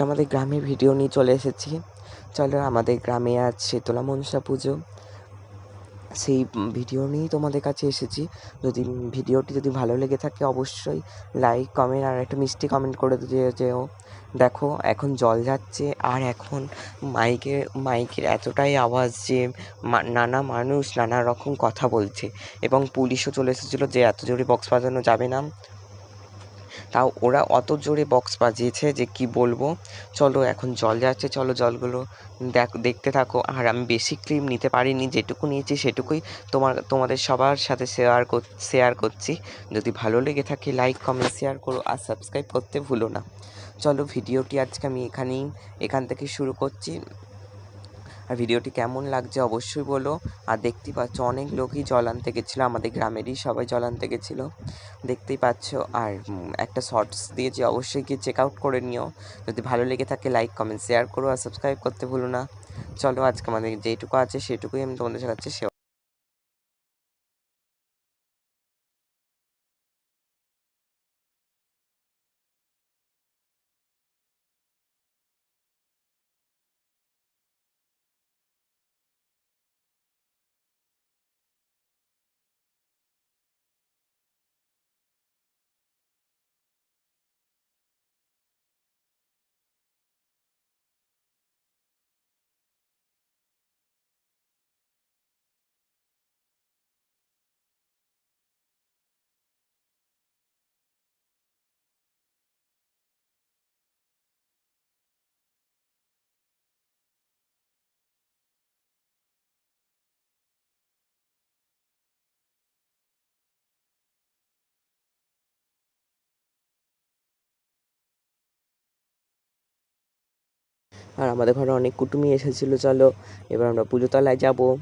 আজকে আমাদের গ্রামের ভিডিও নিয়ে চলে এসেছি। চলো আমাদের গ্রামে আজ শীতলা মনসা পুজো। সেই ভিডিও নিয়েই তোমাদের কাছে এসেছি। যদি ভিডিওটি যদি ভালো লেগে থাকে, অবশ্যই লাইক কমেন্ট আর একটা মিষ্টি কমেন্ট করে দিয়ে দেখো, এখন জল যাচ্ছে আর এখন মাইকে, মাইকের এতটাই আওয়াজ যে নানা মানুষ নানা রকম কথা বলছে। এবং পুলিশও চলে এসেছিল যে এত জোরে বক্স বাজানো যাবে না। তাও ওরা অত জোরে বক্স বাজিয়েছে যে কি বলব। চলো এখন জল যাচ্ছে, চলো জলগুলো দেখ, দেখতে থাকো। আর আমি বেশি ক্রিম নিতে পারিনি, যেটুকু নিয়েছি সেটুকুই তোমার, তোমাদের সবার সাথে শেয়ার কর শেয়ার করছি। যদি ভালো লেগে থাকে লাইক কমেন্ট শেয়ার করো আর সাবস্ক্রাইব করতে ভুলো না। চলো ভিডিওটি আজকে আমি এখানেই, এখান থেকে শুরু করছি। আর ভিডিওটি কেমন লাগছে অবশ্যই বলো। আর দেখতেই পাচ্ছ, অনেক লোকই জল আনতে গেছিল, আমাদের গ্রামেরই সবাই জল আনতে গেছিল। দেখতেই পাচ্ছ, আর একটা শর্টস দিয়েছি অবশ্যই গিয়ে চেক আউট করে নিও। যদি ভালো লেগে থাকে লাইক কমেন্ট শেয়ার করো আর সাবস্ক্রাইব করতে ভুলো না। চলো আজকে আমাদের যেটুকু আছে সেটুকুই আমি তোমাদের সাথে সে আর আমাদের ঘরে অনেক কুটুমি এসেছিল, চলো এবার আমরা পুজোতলায় যাব।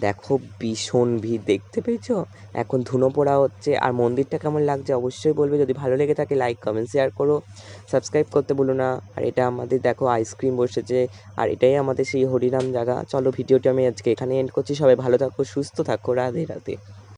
দেখো ভীষণ ভিড়, দেখতে পেয়েছ? এখন ধুনো পোড়া হচ্ছে, আর মন্দিরটা কেমন লাগছে অবশ্যই বলবে। যদি ভালো লেগে থাকে লাইক কমেন্ট শেয়ার করো। সাবস্ক্রাইব করতে বলো না। আর এটা আমাদের, দেখো আইসক্রিম বসেছে। আর এটাই আমাদের সেই হরিনাম জায়গা। চলো, ভিডিওটি আমি আজকে এখানে এন্ড করছি। সবাই ভালো থাকো, সুস্থ থাকো, রাধে রাধে।